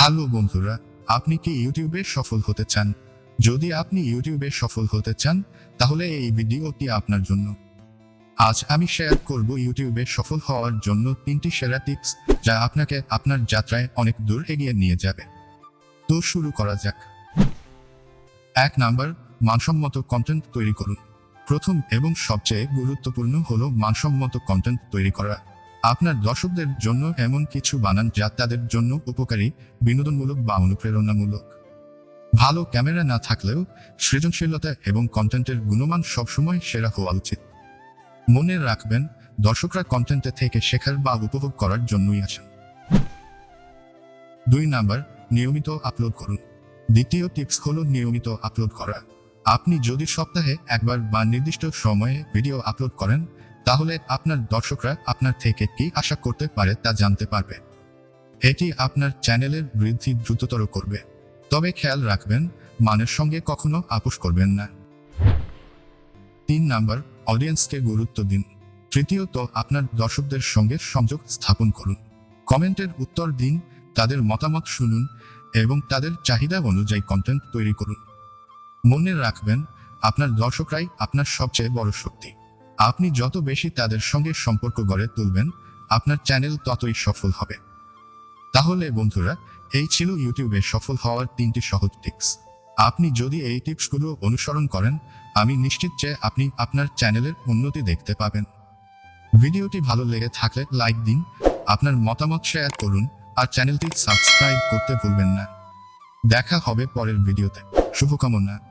Hello বন্ধুরা, আপনি কি ইউটিউবে সফল হতে চান? যদি আপনি ইউটিউবে সফল হতে চান, তাহলে এই ভিডিওটি আপনার জন্য। আজ আমি শেয়ার করব ইউটিউবে সফল হওয়ার জন্য তিনটি সেরা টিপস, যা আপনাকে আপনার যাত্রায় অনেক দূর এগিয়ে নিয়ে যাবে। তো শুরু করা যাক। এক নাম্বার, মানসম্মত কন্টেন্ট তৈরি করুন। প্রথম এবং সবচেয়ে গুরুত্বপূর্ণ হলো মানসম্মত কন্টেন্ট তৈরি করা। আপনার দর্শকদের জন্য এমন কিছু বানান যা তাদের জন্য উপকারী, বিনোদনমূলক বা অনুপ্রেরণামূলক। ভালো ক্যামেরা না থাকলেও সৃজনশীলতা এবং কন্টেন্টের গুণমান সবসময় সেরা হওয়া উচিত। মনে রাখবেন, দর্শকরা কন্টেন্টে থেকে শেখার বা উপভোগ করার জন্যই আসেন। দুই নাম্বার, নিয়মিত আপলোড করুন। দ্বিতীয় টিপস হলো নিয়মিত আপলোড করা। আপনি যদি সপ্তাহে একবার বা নির্দিষ্ট সময়ে ভিডিও আপলোড করেন তাহলে আপনার দর্শকরা আপনার থেকে কি আশা করতে পারে তা জানতে পারবে। এটি আপনার চ্যানেলের বৃদ্ধি দ্রুততর করবে। তবে খেয়াল রাখবেন, মানের সঙ্গে কখনো আপোষ করবেন না। তিন নাম্বার, অডিয়েন্সকে গুরুত্ব দিন। তৃতীয়ত, আপনার দর্শকদের সঙ্গে সংযোগ স্থাপন করুন। কমেন্টের উত্তর দিন, তাদের মতামত শুনুন এবং তাদের চাহিদা অনুযায়ী কন্টেন্ট তৈরি করুন। মনে রাখবেন, আপনার দর্শকরাই আপনার সবচেয়ে বড় শক্তি। আপনি যত বেশি তাদের সঙ্গে সম্পর্ক গড়ে তুলবেন, আপনার চ্যানেল ততই সফল হবে। তাহলে বন্ধুরা, এই ছিল ইউটিউবে সফল হওয়ার তিনটি সহজ টিপস। আপনি যদি এই টিপসগুলো অনুসরণ করেন, আমি নিশ্চিত যে আপনি আপনার চ্যানেলের উন্নতি দেখতে পাবেন। ভিডিওটি ভালো লেগে থাকলে লাইক দিন, আপনার মতামত শেয়ার করুন, আর চ্যানেলটি সাবস্ক্রাইব করতে ভুলবেন না। দেখা হবে পরের ভিডিওতে। শুভকামনা।